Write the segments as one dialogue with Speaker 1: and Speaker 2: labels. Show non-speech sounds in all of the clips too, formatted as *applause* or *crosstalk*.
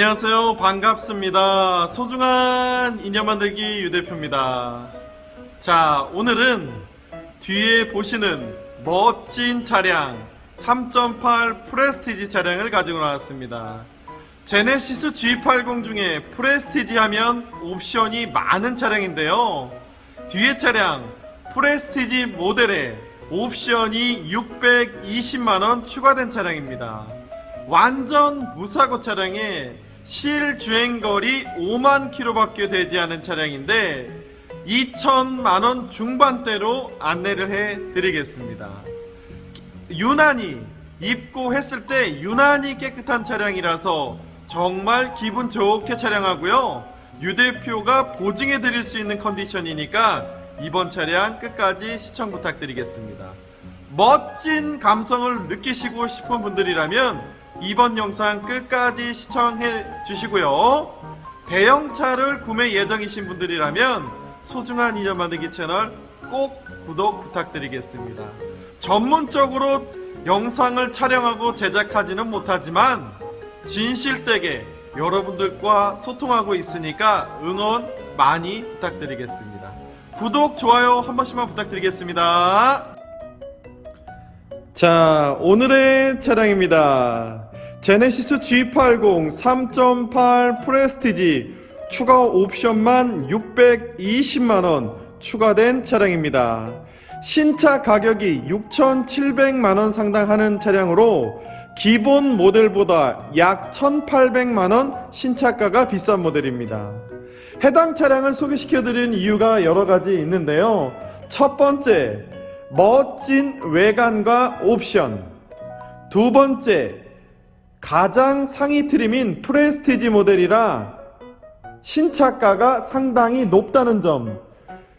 Speaker 1: 안녕하세요. 반갑습니다. 소중한 인연 만들기 유 대표입니다. 자, 오늘은 뒤에 보시는 멋진 차량 3.8 프레스티지 차량을 가지고 나왔습니다. 제네시스 G80 중에 프레스티지 하면 옵션이 많은 차량인데요. 뒤에 차량 프레스티지 모델에 옵션이 620만원 추가된 차량입니다. 완전 무사고 차량에 실 주행거리 5만 킬로밖에 되지 않은 차량인데 2천만 원 중반대로 안내를 해 드리겠습니다. 유난히 입고 했을 때 유난히 깨끗한 차량이라서 정말 기분 좋게 차량하고요. 유 대표가 보증해 드릴 수 있는 컨디션이니까 이번 차량 끝까지 시청 부탁드리겠습니다. 멋진 감성을 느끼시고 싶은 분들이라면 이번 영상 끝까지 시청해 주시고요. 대형차를 구매 예정이신 분들이라면 소중한 이점 만들기 채널 꼭 구독 부탁드리겠습니다. 전문적으로 영상을 촬영하고 제작하지는 못하지만 진실되게 여러분들과 소통하고 있으니까 응원 많이 부탁드리겠습니다. 구독, 좋아요 한 번씩만 부탁드리겠습니다. 자, 오늘의 차량입니다. 제네시스 G80 3.8 프레스티지 추가 옵션만 620만원 추가된 차량입니다. 신차 가격이 6,700만원 상당하는 차량으로 기본 모델보다 약 1,800만원 신차가가 비싼 모델입니다. 해당 차량을 소개시켜 드린 이유가 여러 가지 있는데요. 첫 번째, 멋진 외관과 옵션. 두 번째, 가장 상위 트림인 프레스티지 모델이라 신차가가 상당히 높다는 점.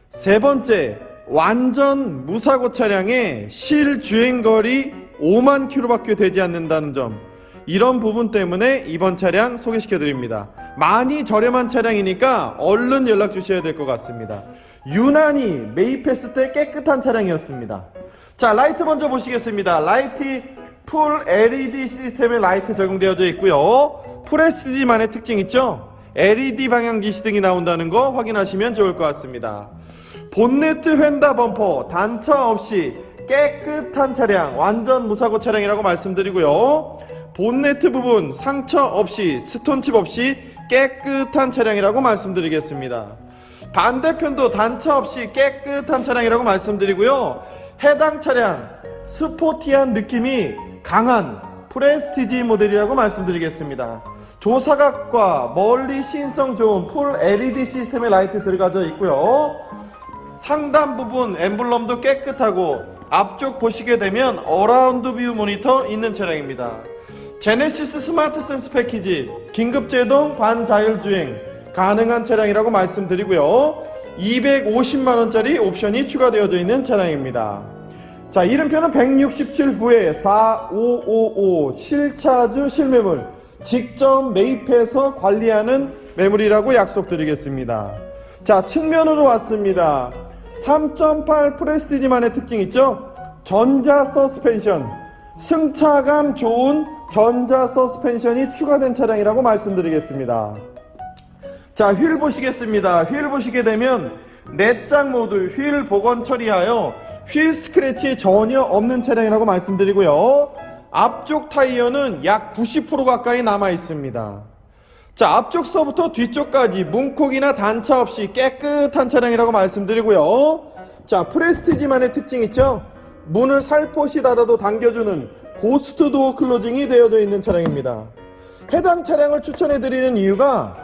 Speaker 1: 세 번째, 완전 무사고 차량에 실 주행거리 5만 킬로밖에 되지 않는다는 점. 이런 부분 때문에 이번 차량 소개시켜 드립니다. 많이 저렴한 차량이니까 얼른 연락 주셔야 될 것 같습니다. 유난히 매입했을 때 깨끗한 차량이었습니다. 자, 라이트 먼저 보시겠습니다. 라이트 풀 LED 시스템의 라이트 적용되어져 있고요. 프레스티지만의 특징 있죠? LED 방향지 시등이 나온다는 거 확인하시면 좋을 것 같습니다. 본네트 휀다 범퍼 단차 없이 깨끗한 차량, 완전 무사고 차량이라고 말씀드리고요. 본네트 부분 상처 없이 스톤칩 없이 깨끗한 차량이라고 말씀드리겠습니다. 반대편도 단차 없이 깨끗한 차량이라고 말씀드리고요. 해당 차량 스포티한 느낌이 강한 프레스티지 모델이라고 말씀드리겠습니다. 조사각과 멀리 시인성 좋은 풀 LED 시스템의 라이트 들어가져 있고요. 상단 부분 엠블럼도 깨끗하고 앞쪽 보시게 되면 어라운드 뷰 모니터 있는 차량입니다. 제네시스 스마트 센스 패키지 긴급 제동 반자율 주행 가능한 차량이라고 말씀드리고요. 250만 원짜리 옵션이 추가되어져 있는 차량입니다. 자, 이름표는 167부에 4555 실차주 실매물 직접 매입해서 관리하는 매물이라고 약속드리겠습니다. 자, 측면으로 왔습니다. 3.8 프레스티지만의 특징 있죠? 전자 서스펜션. 승차감 좋은 전자 서스펜션이 추가된 차량이라고 말씀드리겠습니다. 자, 휠 보시겠습니다. 휠 보시게 되면 내장 모드 휠 복원 처리하여 휠 스크래치 전혀 없는 차량이라고 말씀드리고요. 앞쪽 타이어는 약 90% 가까이 남아 있습니다. 자, 앞쪽서부터 뒤쪽까지 문콕이나 단차 없이 깨끗한 차량이라고 말씀드리고요. 자, 프레스티지만의 특징 있죠? 문을 살포시 닫아도 당겨주는 고스트 도어 클로징이 되어져 있는 차량입니다. 해당 차량을 추천해 드리는 이유가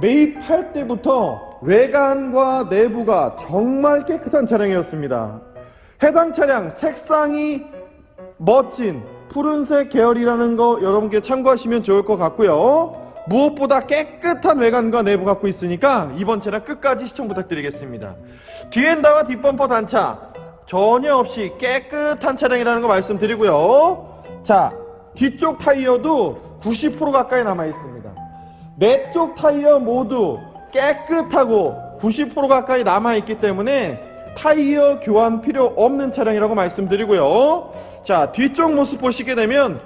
Speaker 1: 매입할 때부터 외관과 내부가 정말 깨끗한 차량이었습니다. 해당 차량 색상이 멋진 푸른색 계열이라는 거 여러분께 참고하시면 좋을 것 같고요. 무엇보다 깨끗한 외관과 내부 갖고 있으니까 이번 차량 끝까지 시청 부탁드리겠습니다. 뒤엔다와 뒷범퍼 단차 전혀 없이 깨끗한 차량이라는 거 말씀드리고요. 자, 뒤쪽 타이어도 90% 가까이 남아 있습니다. 네 쪽 타이어 모두 깨끗하고 90% 가까이 남아 있기 때문에 타이어 교환 필요 없는 차량이라고 말씀드리고요. 자, 뒤쪽 모습 보시게 되면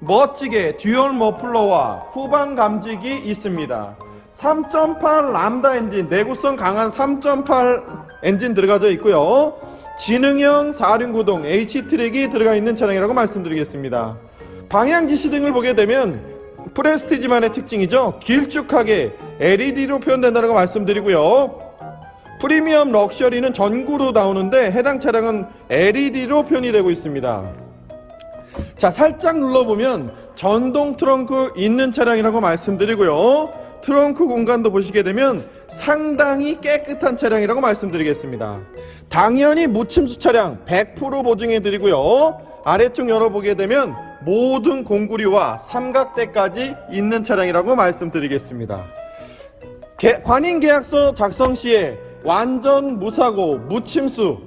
Speaker 1: 멋지게 듀얼 머플러와 후방 감지기 있습니다. 3.8 람다 엔진, 내구성 강한 3.8 엔진 들어가져 있고요. 지능형 4륜구동 H-트랙이 들어가 있는 차량이라고 말씀드리겠습니다. 방향 지시 등을 보게 되면 프레스티지만의 특징이죠. 길쭉하게 LED로 표현된다는 거 말씀드리고요. 프리미엄 럭셔리는 전구로 나오는데 해당 차량은 LED로 표현이 되고 있습니다. 자, 살짝 눌러보면 전동 트렁크 있는 차량이라고 말씀드리고요. 트렁크 공간도 보시게 되면 상당히 깨끗한 차량이라고 말씀드리겠습니다. 당연히 무침수 차량 100% 보증해 드리고요. 아래쪽 열어보게 되면 모든 공구리와 삼각대까지 있는 차량이라고 말씀드리겠습니다. 개- 관인 계약서 작성 시에 완전 무사고 무침수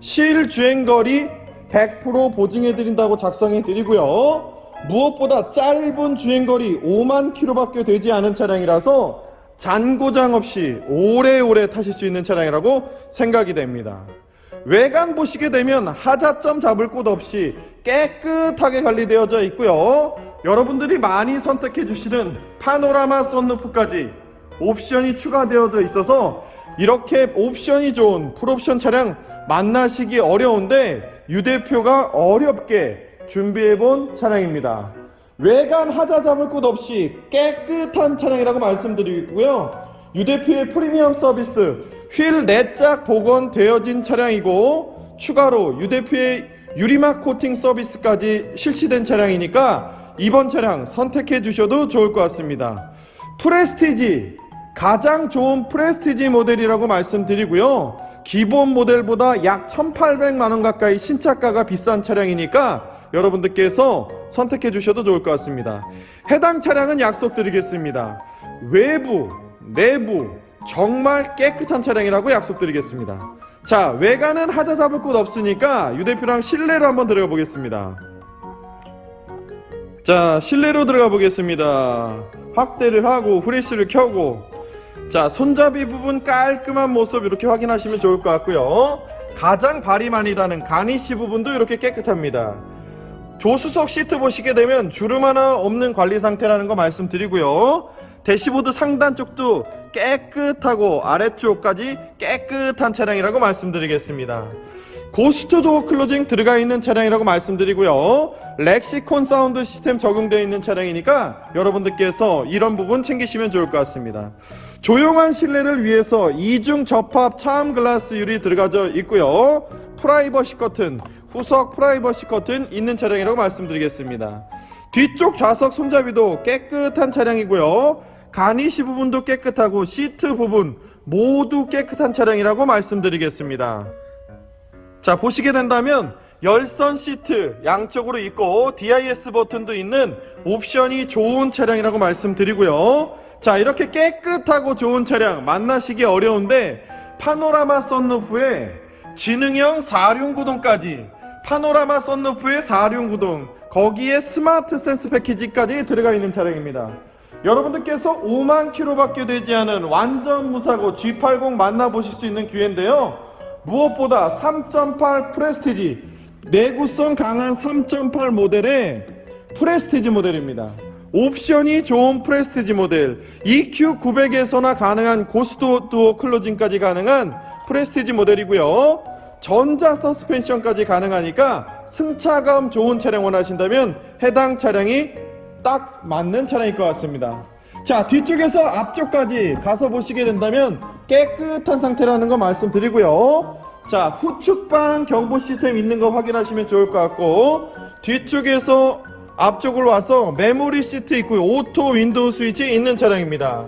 Speaker 1: 실주행거리 100% 보증해 드린다고 작성해 드리고요. 무엇보다 짧은 주행거리 5만 킬로밖에 되지 않은 차량이라서 잔고장 없이 오래오래 타실 수 있는 차량이라고 생각이 됩니다. 외관 보시게 되면 하자점 잡을 곳 없이 깨끗하게 관리되어져 있고요. 여러분들이 많이 선택해 주시는 파노라마 썬루프까지 옵션이 추가되어져 있어서 이렇게 옵션이 좋은 풀옵션 차량 만나시기 어려운데 유 대표가 어렵게 준비해 본 차량입니다. 외관 하자 잡을 곳 없이 깨끗한 차량이라고 말씀드리고요. 유 대표의 프리미엄 서비스 휠 내짝 복원되어진 차량이고 추가로 유 대표의 유리막 코팅 서비스까지 실시된 차량이니까 이번 차량 선택해 주셔도 좋을 것 같습니다. 프레스티지 가장 좋은 프레스티지 모델이라고 말씀드리고요. 기본 모델보다 약 1,800만 원 가까이 신차가가 비싼 차량이니까 여러분들께서 선택해 주셔도 좋을 것 같습니다. 해당 차량은 약속드리겠습니다. 외부, 내부 정말 깨끗한 차량이라고 약속드리겠습니다. 자, 외관은 하자 잡을 곳 없으니까 유 대표랑 실내로 한번 들어가 보겠습니다. 자, 실내로 들어가 보겠습니다. 확대를 하고 후레쉬를 켜고 자, 손잡이 부분 깔끔한 모습 이렇게 확인하시면 좋을 것 같고요. 가장 발이 많이 다는 가니시 부분도 이렇게 깨끗합니다. 조수석 시트 보시게 되면 주름 하나 없는 관리 상태라는 거 말씀드리고요. 대시보드 상단 쪽도 깨끗하고 아래쪽까지 깨끗한 차량이라고 말씀드리겠습니다. 고스트 도어 클로징 들어가 있는 차량이라고 말씀드리고요. 렉시콘 사운드 시스템 적용되어 있는 차량이니까 여러분들께서 이런 부분 챙기시면 좋을 것 같습니다. 조용한 실내를 위해서 이중 접합 차암 글라스 유리 들어가져 있고요. 프라이버시 커튼, 후석 프라이버시 커튼 있는 차량이라고 말씀드리겠습니다. 뒤쪽 좌석 손잡이도 깨끗한 차량이고요. 가니시 부분도 깨끗하고 시트 부분 모두 깨끗한 차량이라고 말씀드리겠습니다. 자 보시게 된다면 열선 시트 양쪽으로 있고 DIS 버튼도 있는 옵션이 좋은 차량이라고 말씀드리고요. 자 이렇게 깨끗하고 좋은 차량 만나시기 어려운데 파노라마 썬루프에 지능형 4륜 구동까지 파노라마 썬루프의 4륜 구동 거기에 스마트 센스 패키지까지 들어가 있는 차량입니다. 여러분들께서 5만 킬로밖에 되지 않은 완전 무사고 G80 만나보실 수 있는 기회인데요. 무엇보다 3.8 프레스티지 내구성 강한 3.8 모델의 프레스티지 모델입니다. 옵션이 좋은 프레스티지 모델 EQ900에서나 가능한 고스트 도어 클로징까지 가능한 프레스티지 모델이고요. 전자 서스펜션까지 가능하니까 승차감 좋은 차량 원하신다면 해당 차량이 딱 맞는 차량일 것 같습니다. 자, 뒤쪽에서 앞쪽까지 가서 보시게 된다면 깨끗한 상태라는 거 말씀드리고요. 자, 후측방 경보 시스템 있는 거 확인하시면 좋을 것 같고, 뒤쪽에서 앞쪽으로 와서 메모리 시트 있고요. 오토 윈도우 스위치 있는 차량입니다.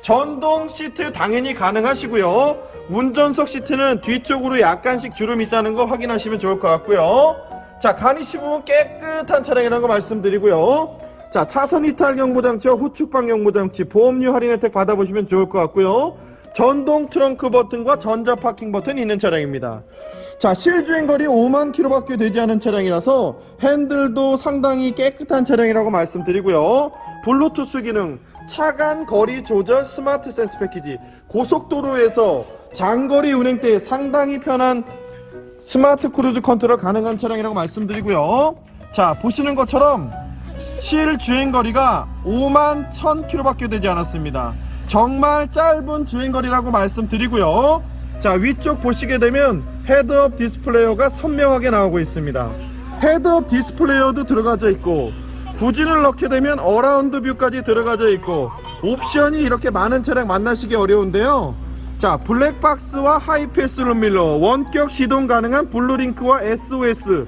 Speaker 1: 전동 시트 당연히 가능하시고요. 운전석 시트는 뒤쪽으로 약간씩 주름이 있다는 거 확인하시면 좋을 것 같고요. 자, 가니시 부분 깨끗한 차량이라는 거 말씀드리고요. 자, 차선 이탈 경보장치와 후측방 경보장치, 보험료 할인 혜택 받아보시면 좋을 것 같고요. 전동 트렁크 버튼과 전자 파킹 버튼 있는 차량입니다. 자, 실주행 거리 5만 킬로밖에 되지 않은 차량이라서 핸들도 상당히 깨끗한 차량이라고 말씀드리고요. 블루투스 기능, 차간 거리 조절 스마트 센스 패키지, 고속도로에서 장거리 운행 때 상당히 편한 스마트 크루즈 컨트롤 가능한 차량이라고 말씀드리고요. 자, 보시는 것처럼 실 주행 거리가 5만 1000km밖에 되지 않았습니다. 정말 짧은 주행거리라고 말씀드리고요. 자, 위쪽 보시게 되면 헤드업 디스플레이어가 선명하게 나오고 있습니다. 헤드업 디스플레이어도 들어가져 있고 부진을 넣게 되면 어라운드 뷰까지 들어가져 있고 옵션이 이렇게 많은 차량 만나시기 어려운데요. 자, 블랙박스와 하이패스 룸밀러, 원격 시동 가능한 블루링크와 SOS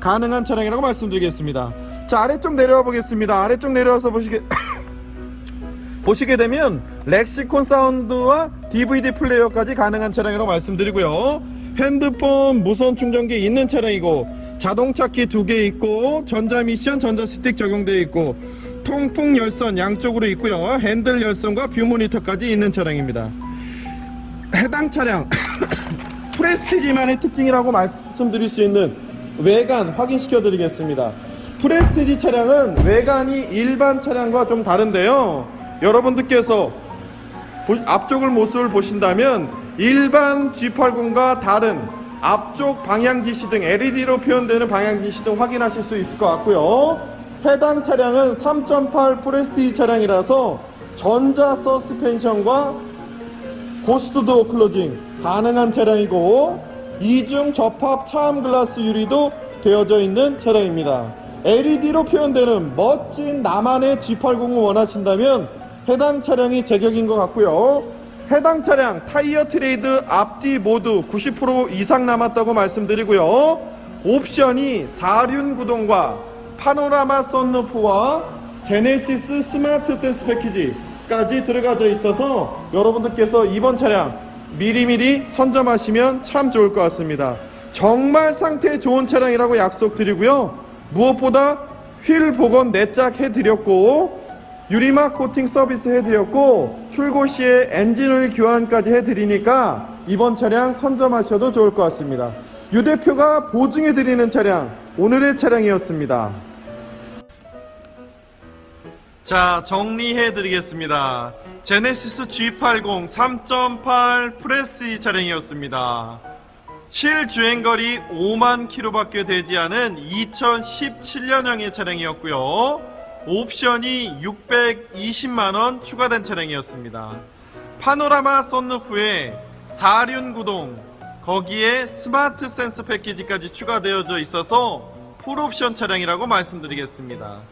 Speaker 1: 가능한 차량이라고 말씀드리겠습니다. 자, 아래쪽 내려와 보겠습니다. 아래쪽 내려와서 보시게 보시게 되면 렉시콘 사운드와 DVD 플레이어까지 가능한 차량이라고 말씀드리고요. 핸드폰 무선 충전기 있는 차량이고 자동차 키 두 개 있고 전자 미션 전자 스틱 적용되어 있고 통풍 열선 양쪽으로 있고요. 핸들 열선과 뷰 모니터까지 있는 차량입니다. 해당 차량 *coughs* 프레스티지만의 특징이라고 말씀드릴 수 있는 외관 확인시켜 드리겠습니다. 프레스티지 차량은 외관이 일반 차량과 좀 다른데요. 여러분들께서 보- 앞쪽을 모습을 보신다면 일반 G80과 다른 앞쪽 방향지시 등 LED로 표현되는 방향지시 등 확인하실 수 있을 것 같고요. 해당 차량은 3.8 프레스티지 차량이라서 전자 서스펜션과 고스트 도어 클로징 가능한 차량이고 이중 접합 차암 글라스 유리도 되어져 있는 차량입니다. LED로 표현되는 멋진 나만의 G80을 원하신다면 해당 차량이 제격인 것 같고요. 해당 차량 타이어 트레이드 앞뒤 모두 90% 이상 남았다고 말씀드리고요. 옵션이 4륜 구동과 파노라마 썬루프와 제네시스 스마트 센스 패키지까지 들어가져 있어서 여러분들께서 이번 차량 미리미리 선점하시면 참 좋을 것 같습니다. 정말 상태 좋은 차량이라고 약속드리고요. 무엇보다 휠 복원 내짝 해드렸고 유리막 코팅 서비스 해드렸고 출고 시에 엔진오일 교환까지 해드리니까 이번 차량 선점하셔도 좋을 것 같습니다. 유 대표가 보증해드리는 차량 오늘의 차량이었습니다. 자 정리해 드리겠습니다. 제네시스 G80 3.8 프레스티 차량이었습니다. 실주행거리 5만 킬로밖에 되지 않은 2017년형의 차량이었고요. 옵션이 620만원 추가된 차량이었습니다. 파노라마 썬루프에 4륜 구동, 거기에 스마트 센스 패키지까지 추가되어져 있어서 풀옵션 차량이라고 말씀드리겠습니다.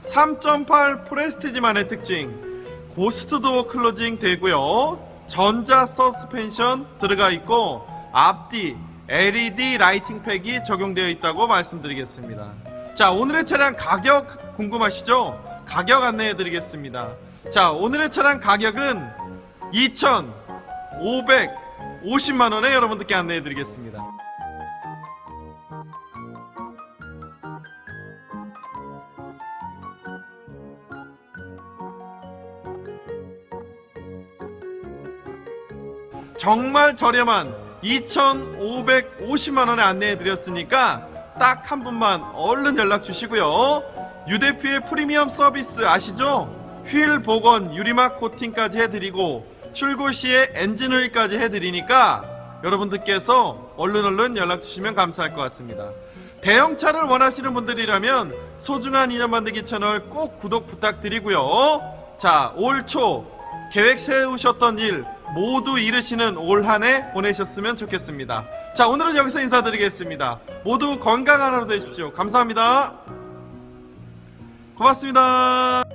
Speaker 1: 3.8 프레스티지만의 특징, 고스트 도어 클로징 되고요. 전자 서스펜션 들어가 있고 앞뒤 LED 라이팅 팩이 적용되어 있다고 말씀드리겠습니다. 자, 오늘의 차량 가격 궁금하시죠? 가격 안내해 드리겠습니다. 자, 오늘의 차량 가격은 2,550만 원에 여러분들께 안내해 드리겠습니다. 정말 저렴한 2,550만 원에 안내해 드렸으니까 딱 한 분만 얼른 연락 주시고요. 유대표의 프리미엄 서비스 아시죠? 휠 복원, 유리막 코팅까지 해드리고 출고 시에 엔진 오일까지 해드리니까 여러분들께서 얼른 얼른 연락 주시면 감사할 것 같습니다. 대형차를 원하시는 분들이라면 소중한 인연 만들기 채널 꼭 구독 부탁드리고요. 자, 올 초 계획 세우셨던 일 모두 이루시는 올 한 해 보내셨으면 좋겠습니다. 자, 오늘은 여기서 인사드리겠습니다. 모두 건강한 하루 되십시오. 감사합니다. 고맙습니다.